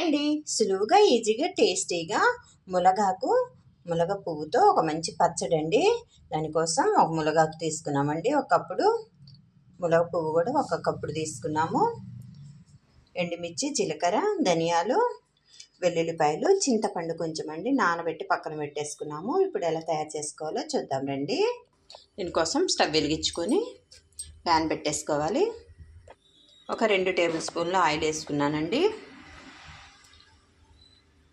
And. సులువుగా ఈజీగా టేస్టీగా మునగాకు మునగ పువ్వుతో ఒక మంచి పచ్చడి అండి దానికోసం ఒక మునగాకు తీసుకున్నామండి. ఒకప్పుడు ములగ మునగ పువ్వు కూడా ఒక కప్పుడు తీసుకున్నాము. ఎండుమిర్చి జీలకర్ర ధనియాలు వెల్లుల్లిపాయలు చింతపండు కొంచెం అండి. నానబెట్టి పక్కన పెట్టేసుకున్నాము. ఇప్పుడు ఎలా తయారు చేసుకోవాలో చూద్దాం రండి. దీనికోసం స్టవ్ వెలిగించుకొని ప్యాన్ పెట్టేసుకోవాలి. ఒక రెండు టేబుల్ స్పూన్లు ఆయిల్ వేసుకున్నానండి.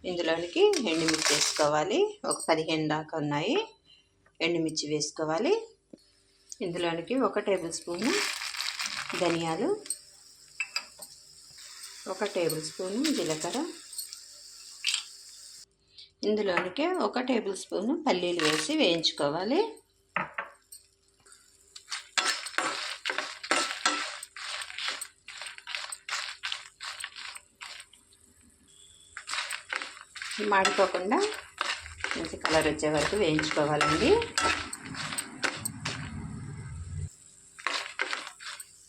ఇందులోనికి ఎండుమిర్చి వేసుకోవాలి. ఒక పదిహేను దాకా ఉన్నాయి. ఎండుమిర్చి వేసుకోవాలి. ఇందులోనికి ఒక టేబుల్ స్పూను ధనియాలు ఒక టేబుల్ స్పూను జీలకర్ర ఇందులోనికి ఒక టేబుల్ స్పూను పల్లీలు వేసి వేయించుకోవాలి. మాడిపోకుండా మంచి కలర్ వచ్చే వరకు వేయించుకోవాలండి.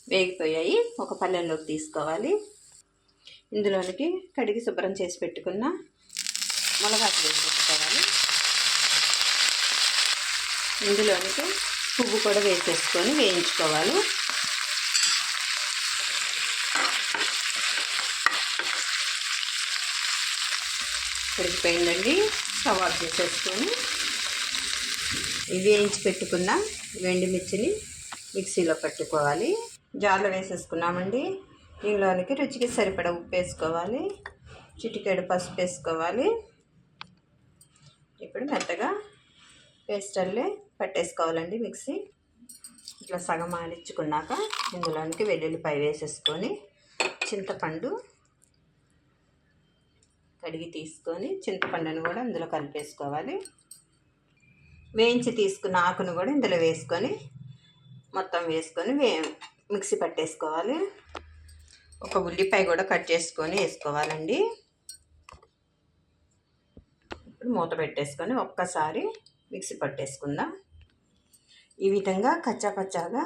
వేగిపోయాయి. ఒక పల్లెల్లోకి తీసుకోవాలి. ఇందులోనికి కడిగి శుభ్రం చేసి పెట్టుకున్న మునగాకు వేసి పెట్టుకోవాలి. ఇందులోనికి పువ్వు కూడా వేసేసుకొని వేయించుకోవాలి. ఉడికిపోయిందండి. స్టవ్ ఆఫ్ చేసేసుకొని ఇవి వేయించి పెట్టుకున్న మిర్చిని మిక్సీలో పట్టుకోవాలి. జార్లో వేసేసుకున్నామండి. దీనిలోనికి రుచికి సరిపడ ఉప్పు వేసుకోవాలి. చిటికెడు పసుపు వేసుకోవాలి. ఇప్పుడు మెత్తగా పేస్టల్లే పట్టేసుకోవాలండి మిక్సీ. ఇట్లా సగం ఆడించుకున్నాక ఇందులోనికి వెల్లుల్లిపాయ వేసేసుకొని చింతపండు కడిగి తీసుకొని చింతపండును కూడా అందులో కలిపేసుకోవాలి. వేయించి తీసుకున్న ఆకును కూడా ఇందులో వేసుకొని మొత్తం వేసుకొని వే మిక్సీ పట్టేసుకోవాలి. ఒక ఉల్లిపాయ కూడా కట్ చేసుకొని వేసుకోవాలండి. ఇప్పుడు మూత పెట్టేసుకొని ఒక్కసారి మిక్సీ పట్టేసుకుందాం. ఈ విధంగా కచ్చాపచ్చాగా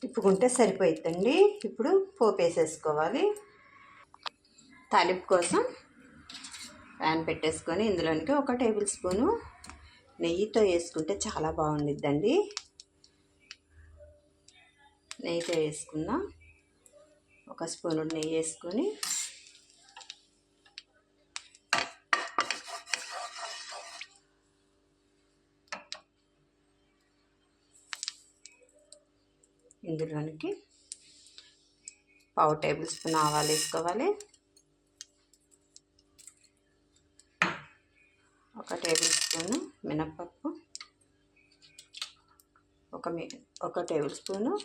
తిప్పుకుంటే సరిపోయిద్దండి. ఇప్పుడు పోపు వేసేసుకోవాలి తాలింపు కోసం ప్యాన్ పెట్టేసుకొని ఇందులోనికి ఒక టేబుల్ స్పూను నెయ్యితో వేసుకుంటే చాలా బాగుండిద్దండి. నెయ్యితో వేసుకుందాం ఒక స్పూను నెయ్యి వేసుకొని ఇందులోనికి పావు టేబుల్ స్పూన్ ఆవాలు వేసుకోవాలి ఒక టేబుల్ స్పూను మినప్పప్పు ఒక మీ ఒక టేబుల్ స్పూను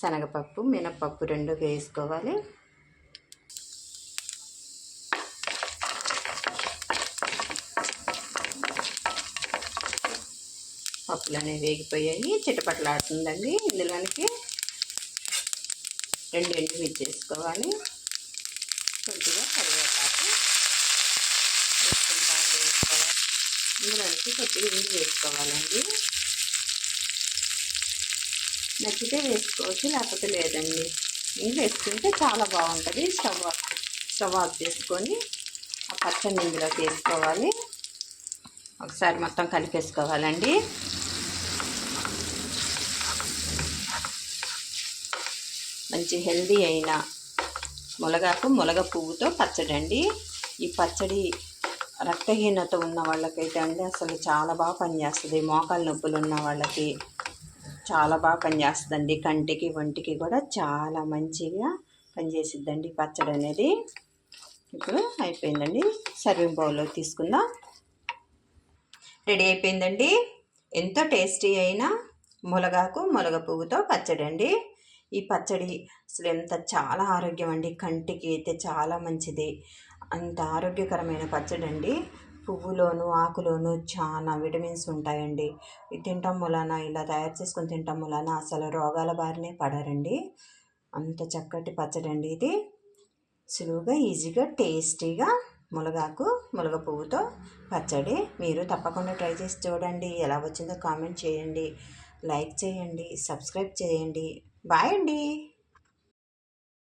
శనగపప్పు మినప్పప్పు రెండు వేసుకోవాలి. పప్పులు అనేవి వేగిపోయాయి. చిటపట్లాడుతుందండి. ఇందులోనికి రెండు ఎండుమిర్చి వేసుకోవాలి. కొద్దిగా కరివేపాకు ఇందులోకి కొద్దిగా ఇంటి వేసుకోవాలండి. నచ్చితే వేసుకోవచ్చు లేకపోతే లేదండి. ఇంటి వేసుకుంటే చాలా బాగుంటుంది. స్టవ్ స్టవ్ ఆఫ్ చేసుకొని ఆ పచ్చని ఇందులోకి వేసుకోవాలి. ఒకసారి మొత్తం కలిపేసుకోవాలండి. మంచి హెల్దీ అయిన ములగాకు ములగ పువ్వుతో పచ్చడి అండి ఈ పచ్చడి రక్తహీనత ఉన్న వాళ్ళకైతే అండి అసలు చాలా బాగా పనిచేస్తుంది. మోకాలు నొప్పులు ఉన్న వాళ్ళకి చాలా బాగా పనిచేస్తుందండి. కంటికి ఒంటికి కూడా చాలా మంచిగా పనిచేసిద్దండి. పచ్చడి అనేది ఇప్పుడు అయిపోయిందండి. సర్వింగ్ బౌల్లో తీసుకుందాం. రెడీ అయిపోయిందండి. ఎంతో టేస్టీ అయిన ములగాకు ములగ పువ్వుతో పచ్చడి అండి. ఈ పచ్చడి అసలు ఎంత చాలా ఆరోగ్యం అండి. కంటికి అయితే చాలా మంచిది. అంత ఆరోగ్యకరమైన పచ్చడి అండి. పువ్వులోను ఆకులోను చాలా విటమిన్స్ ఉంటాయండి. ఇది తింటాం వలన ఇలా తయారు చేసుకొని తింటాం వలన అసలు రోగాల బారినే పడరండి. అంత చక్కటి పచ్చడి అండి ఇది. సులువుగా ఈజీగా టేస్టీగా మునగాకు మునగ పువ్వుతో పచ్చడి మీరు తప్పకుండా ట్రై చేసి చూడండి. ఎలా వచ్చిందో కామెంట్ చేయండి. లైక్ చేయండి సబ్స్క్రైబ్ చేయండి. బాయ్ అండి.